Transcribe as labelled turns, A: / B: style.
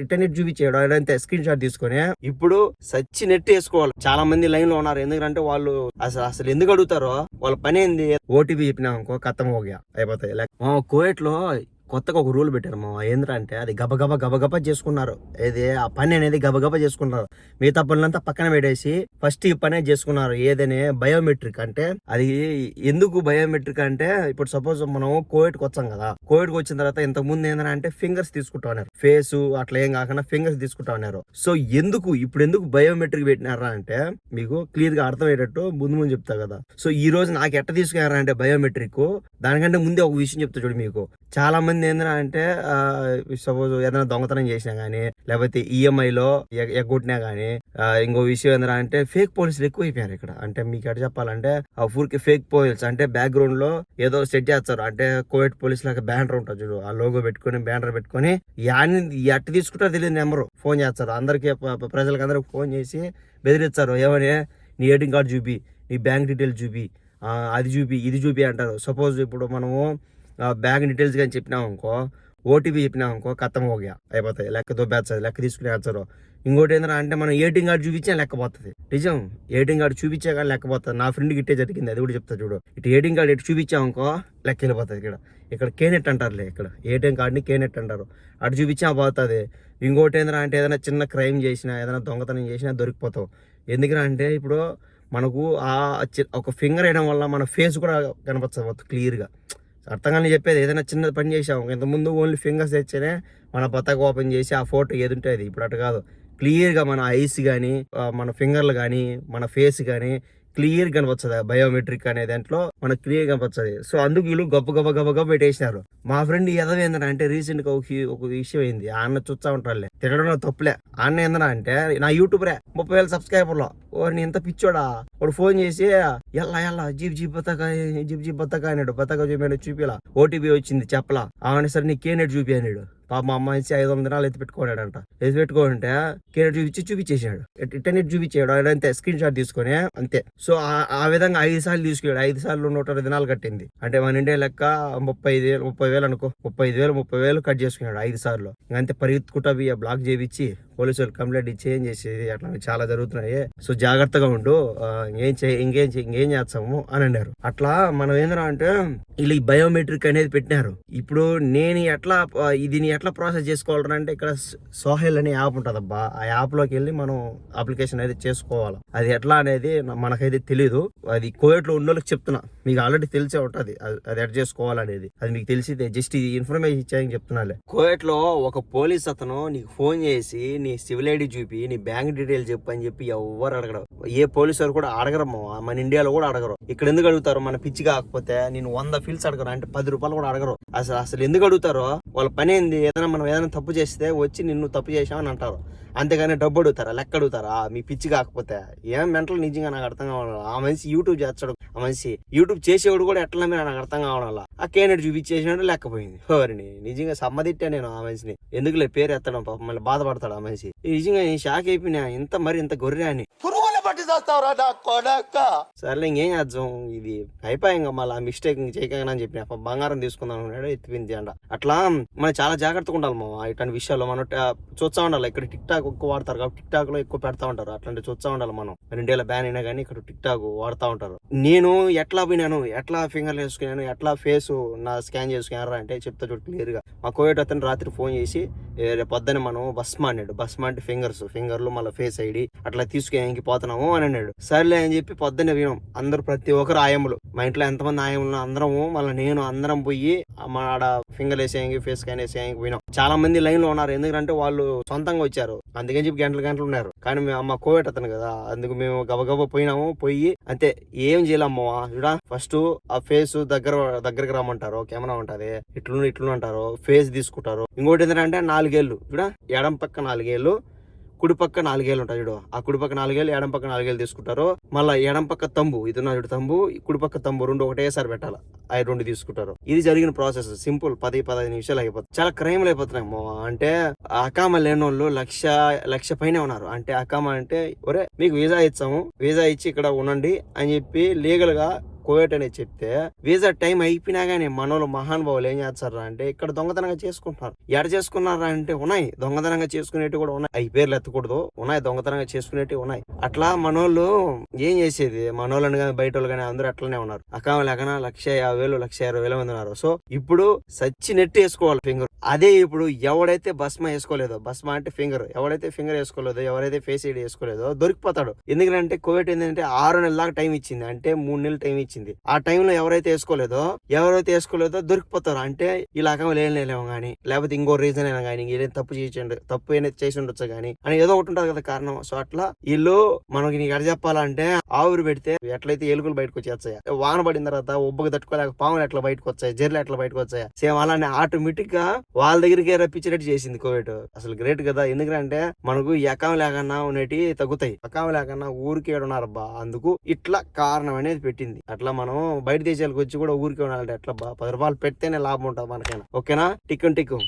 A: Internet చూపించాడు అదంతే screen shot తీసుకొని. ఇప్పుడు సచ్చి నెట్ వేసుకోవాలి. చాలా మంది లైన్లో ఉన్నారు. ఎందుకంటే వాళ్ళు అసలు అసలు ఎందుకు అడుగుతారో? వాళ్ళ పని ఏంది? ఓటీపీ చెప్పినా అనుకో కథం పోగా అయిపోతాయి. లైక్ కోయట్లో కొత్తగా ఒక రూల్ పెట్టారు మా ఏంద్రా అంటే అది గబగబ గబగబ చేసుకున్నారు. ఏది ఆ పని అనేది గబగబ చేసుకున్నారు. మిగతా పనులంతా పక్కన పెట్టేసి ఫస్ట్ ఈ పనే చేసుకున్నారు. ఏదైనా బయోమెట్రిక్ అంటే అది ఎందుకు బయోమెట్రిక్ అంటే ఇప్పుడు సపోజ్ మనం కోవిడ్కి వచ్చాం కదా. కోవిడ్కి వచ్చిన తర్వాత ఇంతకు ముందు ఏంటంటే అంటే ఫింగర్స్ తీసుకుంటా ఉన్నారు. ఫేస్ అట్లా ఏం కాకుండా ఫింగర్స్ తీసుకుంటా ఉన్నారు. సో ఎందుకు ఇప్పుడు ఎందుకు బయోమెట్రిక్ పెట్టినారా అంటే మీకు క్లియర్గా అర్థమయ్యేటట్టు ముందు ముందు చెప్తా కదా. సో ఈ రోజు నాకు ఎట్ట తీసుకున్నారా అంటే బయోమెట్రిక్? దానికంటే ముందే ఒక విషయం చెప్తా చూడు మీకు. చాలా మంది ఏంటంటే అంటే సపోజ్ ఏదైనా దొంగతనం చేసినా గానీ లేకపోతే ఈఎంఐలో ఎగ్గొట్టినా గానీ ఇంకో విషయం ఏంటంటే అంటే ఫేక్ పోలీసులు ఎక్కువ అయిపోయారు ఇక్కడ. అంటే మీకు ఎక్కడ చెప్పాలంటే ఆ ఊరికి ఫేక్ పోలీస్ అంటే బ్యాక్గ్రౌండ్లో ఏదో సెట్ చేస్తారు. అంటే కోవిడ్ పోలీస్ లాగా బ్యానర్ ఉంటుంది చూడు ఆ లోగో పెట్టుకొని బ్యానర్ పెట్టుకొని యాని ఎట్ట తీసుకుంటారో తెలియదు నెంబర్. ఫోన్ చేస్తారు. అందరికి ప్రజలకు అందరికి ఫోన్ చేసి బెదిరిస్తారు. ఏమని? నీ ఏటీఎం కార్డు చూపి నీ బ్యాంక్ డీటెయిల్స్ చూపి అది చూపి ఇది చూపి అంటారు. సపోజ్ ఇప్పుడు మనము బ్యాగ్ డీటెయిల్స్ కానీ చెప్పినాం అనుకో ఓటీపీ చెప్పినాం అనుకో కథం పోగా అయిపోతాయి. లెక్క దొబ్బేస్తుంది లెక్క తీసుకుని వేస్తారు ఇంకోటి ఏంటంటే అంటే మనం ఏటీఎం కార్డు చూపించా లెక్కపోతుంది నిజం? ఏటీఎం కార్డు చూపించే కానీ లెక్కపోతుంది నా ఫ్రెండ్కి ఇట్టే జరిగింది అది కూడా చెప్తా చూడు. ఇటు ఏటీఎం కార్డు ఎటు చూపించామనుకో లెక్క వెళ్ళిపోతుంది ఇక్కడ. ఇక్కడ కేనెట్ అంటారులే ఇక్కడ. ఏటీఎం కార్డుని కేనెట్ అంటారు. అటు చూపించా పోతుంది. ఇంకోటి ఏంటంటే అంటే ఏదైనా చిన్న క్రైమ్ చేసినా ఏదైనా దొంగతనం చేసినా దొరికిపోతావు. ఎందుకంటే అంటే ఇప్పుడు మనకు ఆ చి- ఒక ఫింగర్ వేయడం వల్ల మన ఫేస్ కూడా కనపడుతుంది క్లియర్గా అర్థం కానీ చెప్పేది ఏదైనా చిన్న పని చేసాము ఇంతకుముందు ఓన్లీ ఫింగర్స్ తెచ్చేనే మన పతాక ఓపెన్ చేసి ఆ ఫోటో ఏది ఉంటే అది. ఇప్పుడు అటు కాదు. క్లియర్గా మన ఐస్ కానీ మన ఫింగర్లు కానీ మన ఫేస్ కానీ క్లియర్ కనపచ్చదు బయోమెట్రిక్ అనే దాంట్లో మనకు క్లియర్ కనపచ్చది సో అందుకు వీళ్ళు గొప్ప గొప్ప గొప్ప గొప్ప పెట్టేసినారు. మా ఫ్రెండ్ ఏందన అంటే రీసెంట్గా ఒక విషయం అయింది. ఆ అన్న చూస్తా ఉంటారులే తినడం తప్పులే. ఆ అన్న అంటే నా యూట్యూబ్ రే ముప్పై వేల సబ్స్క్రైబర్లో. ఓ ఎంత పిచ్చోడా? వాడు ఫోన్ చేసి ఎల్లా ఎల్లా జీప్ జీప్ బతక జీప్ జీప్ బతక అన్నాడు. బతక చూపాడు చూపిలా. ఓటీపీ వచ్చింది చెప్పలా. ఆమె సరే నీ కేనేట్ చూపి అన్నాడు. పాప మా అమ్మాయి ఐదు వందల దినాలు ఎత్తి పెట్టుకున్నాడంట. ఎత్తి పెట్టుకోంటే కేనేట్ చూపించి చూపించేసాడు ఇంటర్నెట్ చూపించాడు ఆయన అంతే స్క్రీన్ షాట్ తీసుకొని అంతే. సో ఆ- ఆ విధంగా ఐదు సార్లు తీసుకున్నాడు. ఐదు సార్లు నూట అరవై దినాలు కట్టింది. అంటే మన ఇండియా లెక్క ముప్పై ఐదు వేలు ముప్పై వేలు అనుకో. ముప్పై ఐదు వేలు ముప్పై వేలు కట్ చేసుకున్నాడు ఐదు సార్లు. అంతే పరిగెత్తుకుంటా బ్లాక్ చేయించి పోలీసులు కంప్లైంట్ ఇచ్చి ఏం చేసేది? అట్లా చాలా జరుగుతున్నాయి. సో జాగ్రత్తగా ఉండు. ఇంకేం చే ఇంకేం చే- ఇంకేం చేస్తాము అని అన్నారు. అట్లా మనం ఏంద్రా అంటే వీళ్ళు బయోమెట్రిక్ అనేది పెట్టినారు. ఇప్పుడు నేను ఎట్లా ఆ, ఇది ఎట్లా ప్రాసెస్ చేసుకోవాలంటే అంటే ఇక్కడ సోహెల్ అనే యాప్ ఉంటుందబ్బా. ఆ యాప్లోకి వెళ్ళి మనం అప్లికేషన్ అనేది చేసుకోవాలి. అది ఎట్లా అనేది మనకైతే తెలియదు అది కోవిడ్లో ఉన్న వాళ్ళకి చెప్తున్నా. మీకు ఆల్రెడీ తెలిసే ఉంటది. అది అది ఎట్ చేసుకోవాలనేది. అది మీకు తెలిసిందే. జస్ట్ ఇది ఇన్ఫర్మేషన్ ఇచ్చాయని చెప్తున్నాలే. కోవిడ్లో ఒక పోలీస్ అతను నీకు ఫోన్ చేసి నీ సివిల్ ఐడి చూపి నీ బ్యాంక్ డీటెయిల్ చెప్పు అని చెప్పి ఎవరు అడగడం ఏ పోలీసు వారు కూడా అడగరు మావా. మన ఇండియాలో కూడా అడగరు. ఇక్కడ ఎందుకు అడుగుతారు? మన పిచ్చి కాకపోతే నేను వంద ఫీల్స్ అడగరు అంటే పది రూపాయలు కూడా అడగరు. అసలు అసలు ఎందుకు అడుగుతారో? వాళ్ళ పని ఏంది? ఏదైనా మనం ఏదైనా తప్పు చేస్తే వచ్చి నిన్ను తప్పు చేసామని అంటారు. అంతేగాని డబ్బు అడుగుతారా? లెక్క అడుగుతారా? మీ పిచ్చి కాకపోతే. ఏం మెంటల్ నిజంగా నాకు అర్థం కావడం ఆ మనిషి యూట్యూబ్ చేస్తాడు. ఆ మనిషి యూట్యూబ్ చేసేవాడు కూడా ఎట్లా మీద నాకు అర్థం కావడం ఆ కేనెట్ చూపించేసినాడు లెక్కపోయింది. ఎవరిని నిజంగా సమ్మదిట్టా నేను ఆ మనిషిని. ఎందుకులే పేరు ఎత్తడం పాపం మళ్ళీ బాధపడతాడు ఆ మనిషి. నిజంగా నేను షాక్ అయిపోయినా ఇంత మరి ఇంత గొర్రె అని.
B: పురుగుల చేస్తావురా నా కొడక?
A: సర్లే ఇంకేం చేద్దాం? ఇది అయిపోయాయి ఇంకా మళ్ళీ మిస్టేక్ చేయకని అని చెప్పిన. బంగారం తీసుకుందాం అన్నాడు ఎత్తిపోయింది అంట. అట్లా మనం చాలా జాగ్రత్తగా ఉండాలి మా ఇట్లాంటి విషయాల్లో మనం చూస్తా ఉండాలి. ఇక్కడ టిక్ టాక్ ఎక్కువ వాడతారు కాబట్టి టిక్ టాక్లో ఎక్కువ పెడతా ఉంటారు. అట్లాంటి చూస్తా ఉండాలి మనం. రెండేళ్ళ బ్యాన్ అయినా కానీ ఇక్కడ టిక్ టాక్ వాడుతూ ఉంటారు. నేను ఎట్లా పోయినాను ఎట్లా ఫింగర్ వేసుకున్నాను ఎట్లా ఫేస్ నా స్కాన్ చేసుకున్నారా అంటే చెప్తా చూడు క్లియర్గా. మా కోవిడ్ అతను రాత్రి ఫోన్ చేసి పొద్దున మనం బస్ అన్నాడు. బస్ అంటే ఫింగర్స్ ఫింగర్లు మళ్ళీ ఫేస్ ఐడి అట్లా తీసుకుని పోతున్నాము అని అన్నాడు. సర్లే అని చెప్పి పొద్దున్నే వినం. అందరూ ప్రతి ఒక్కరు ఆయములు. మా ఇంట్లో ఎంతమంది ఆయములు అందరము మళ్ళీ నేను అందరం పోయి మా ఆడ ఫింగర్ వేసేయంగి ఫేస్ స్కాన్ వేసేయంగి పోయినాం చాలా మంది లైన్లో ఉన్నారు. ఎందుకంటే వాళ్ళు సొంతంగా వచ్చారు. అందుకని చెప్పి గంటలు గంటలు ఉన్నారు. కానీ మేము మా కోవిడ్ అతను కదా. అందుకు మేము గబగబా పోయినాము. పోయి అంతే ఏం చేయలేమ్మా చూడా ఫస్ట్ ఆ ఫేస్ దగ్గర దగ్గరకు రమ్మంటారు. కెమెరా ఉంటది. ఇట్లు ఇట్లు అంటారు. ఫేస్ తీసుకుంటారు. ఇంకోటి ఏంటంటే నాలుగేళ్ళు. చూడా ఎడం పక్క నాలుగేళ్ళు. కుడి పక్క నాలుగేళ్ళు ఉంటాయి చూడు. ఆ కుడి పక్క నాలుగేళ్ళు ఎడం పక్క నాలుగేళ్ళు తీసుకుంటారు మళ్ళీ ఎడం పక్క తంబు ఇది ఉన్న చూడు తంబు కుడి పక్క తంబు రెండు ఒకటేసారి పెట్టాలి. అవి రెండు తీసుకుంటారు. ఇది జరిగిన ప్రాసెస్. సింపుల్. పది పదహైదు నిమిషాలు అయిపోతుంది. చాలా క్రైమ్లు అయిపోతున్నాయి అంటే అకామ లేని వాళ్ళు లక్ష లక్ష పైన ఉన్నారు. అంటే అకామ అంటే ఒరే మీకు వీసా ఇచ్చాము. వీసా ఇచ్చి ఇక్కడ ఉండండి అని చెప్పి లీగల్గా కోవిడ్ అనేది చెప్తే వీసా టైం అయిపోయినా కానీ మనోళ్ళు మహానుభావులు ఏం చేస్తారా అంటే ఇక్కడ దొంగతనంగా చేసుకుంటున్నారు. ఎడ చేసుకున్నారా అంటే ఉన్నాయి. దొంగతనంగా చేసుకునేవి కూడా ఉన్నాయి. అవి పేర్లు ఎత్తకూడదు. ఉన్నాయి. దొంగతనంగా చేసుకునేవి ఉన్నాయి. అట్లా మనోళ్ళు ఏం చేసేది? మనోళ్ళని కానీ బయట వాళ్ళు కానీ అందరూ అట్లనే ఉన్నారు. అకామ లేకన లక్ష యాభై వేలు లక్ష ఇరవై వేల మంది ఉన్నారు. సో ఇప్పుడు సచ్చి నెట్ వేసుకోవాలి ఫింగర్. అదే ఇప్పుడు ఎవడైతే భస్మ వేసుకోలేదో భస్మ అంటే ఫింగర్. ఎవడైతే ఫింగర్ వేసుకోలేదో ఎవరైతే ఫేస్ ఐడి వేసుకోలేదో దొరికిపోతాడు. ఎందుకంటే కోవిడ్ ఏంటంటే ఆరు నెలల దాకా టైం ఇచ్చింది. అంటే మూడు నెలలు టైం ఇచ్చింది. ఆ టైంలో ఎవరైతే వేసుకోలేదో ఎవరైతే వేసుకోలేదో దొరికిపోతారు. అంటే ఈ రకం లేనేలేమో కానీ లేకపోతే ఇంకో రీజన్ అయినా కానీ ఏదైనా తప్పు చేసి తప్పు అయినా చేసి ఉండొచ్చు కానీ అని ఏదో ఒకటి ఉంటుంది కదా కారణం. సో అట్లా వీళ్ళు మనకి నీకు ఎడ చెప్పాలంటే ఆవురు పెడితే ఎట్లయితే ఎలుకలు బయటకు వచ్చేస్తాయి వాన పడిన తర్వాత ఉబ్బకు తట్టుకోలేక పాములు ఎట్లా బయటకు వచ్చాయి జర్లు ఎట్లా బయటకు వచ్చాయి సేమ్ అలానే ఆటోమేటిక్గా వాళ్ళ దగ్గరికి రప్పించినట్టు చేసింది కోవిడ్ అసలు గ్రేట్ కదా. ఎందుకంటే మనకు ఈ లేకన్నా ఉన్నటి తగ్గుతాయి. ఎకం లేకన్నా ఊరికే ఏడున్నారబ్బా. అందుకు ఇట్లా కారణం అనేది పెట్టింది. అట్లా మనం బయట దేశాలకు వచ్చి కూడా ఊరికే ఉండాలంటే ఎట్లా బా పది రూపాయలు పెడితేనే లాభం ఉంటుంది మనకైనా. ఓకేనా? టిక్కు టిక్కు.